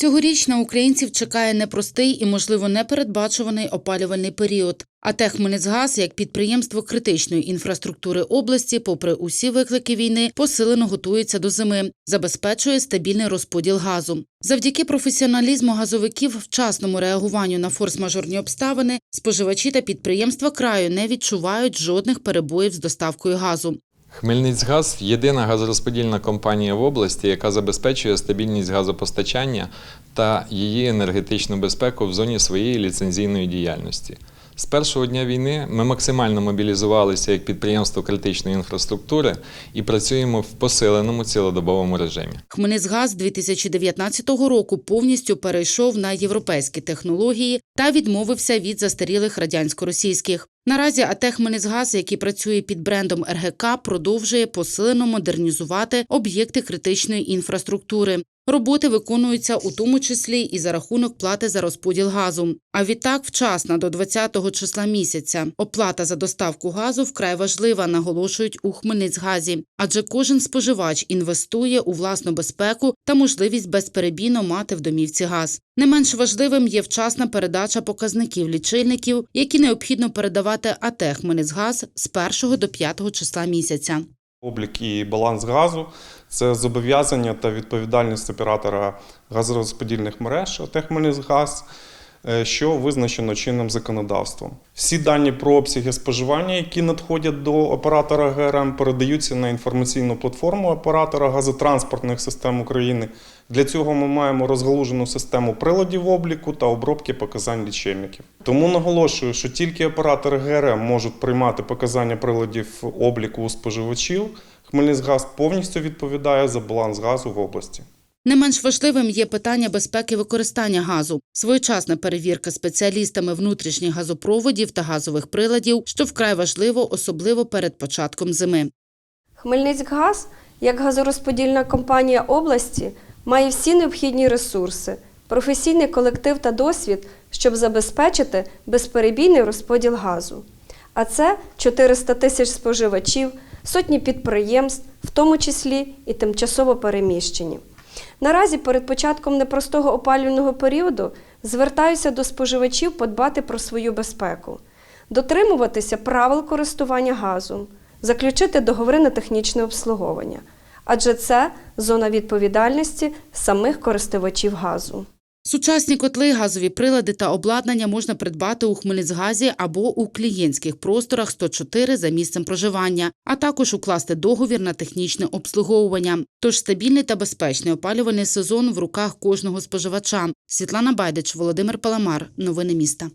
Цьогоріч на українців чекає непростий і, можливо, непередбачуваний опалювальний період. А Теххмельницьгаз, як підприємство критичної інфраструктури області, попри усі виклики війни, посилено готується до зими, забезпечує стабільний розподіл газу. Завдяки професіоналізму газовиків, вчасному реагуванню на форс-мажорні обставини, споживачі та підприємства краю не відчувають жодних перебоїв з доставкою газу. Хмельницькгаз єдина газорозподільна компанія в області, яка забезпечує стабільність газопостачання та її енергетичну безпеку в зоні своєї ліцензійної діяльності. З першого дня війни ми максимально мобілізувалися як підприємство критичної інфраструктури і працюємо в посиленому цілодобовому режимі. Хмельницьгаз 2019 року повністю перейшов на європейські технології та відмовився від застарілих радянсько-російських. Наразі АТ Хмельницьгаз, який працює під брендом РГК, продовжує посилено модернізувати об'єкти критичної інфраструктури. Роботи виконуються у тому числі і за рахунок плати за розподіл газу. А відтак, вчасно до 20-го числа місяця. Оплата за доставку газу вкрай важлива, наголошують у Хмельницьгазі, адже кожен споживач інвестує у власну безпеку та можливість безперебійно мати в домівці газ. Не менш важливим є вчасна передача показників лічильників, які необхідно передавати АТ Хмельницьгаз з 1 до 5 числа місяця. Облік і баланс газу це зобов'язання та відповідальність оператора газорозподільних мереж «Техмельницьгаз», е, що визначено чинним законодавством. Всі дані про обсяги споживання, які надходять до оператора ГРМ, передаються на інформаційну платформу оператора газотранспортних систем України. Для цього ми маємо розгалужену систему приладів обліку та обробки показань лічильників. Тому наголошую, що тільки оператори ГРМ можуть приймати показання приладів обліку у споживачів. Хмельницькгаз повністю відповідає за баланс газу в області. Не менш важливим є питання безпеки використання газу, своєчасна перевірка спеціалістами внутрішніх газопроводів та газових приладів, що вкрай важливо, особливо перед початком зими. Хмельницькгаз, як газорозподільна компанія області, має всі необхідні ресурси, професійний колектив та досвід, щоб забезпечити безперебійний розподіл газу. А це 400 тисяч споживачів, сотні підприємств, в тому числі і тимчасово переміщені. Наразі перед початком непростого опалювального періоду звертаюся до споживачів подбати про свою безпеку, дотримуватися правил користування газом, заключити договори на технічне обслуговування, адже це зона відповідальності самих користувачів газу. Сучасні котли, газові прилади та обладнання можна придбати у Хмельницьгазі або у клієнтських просторах 104 за місцем проживання, а також укласти договір на технічне обслуговування. Тож стабільний та безпечний опалювальний сезон в руках кожного споживача. Світлана Байдич, Володимир Паламар. Новини міста.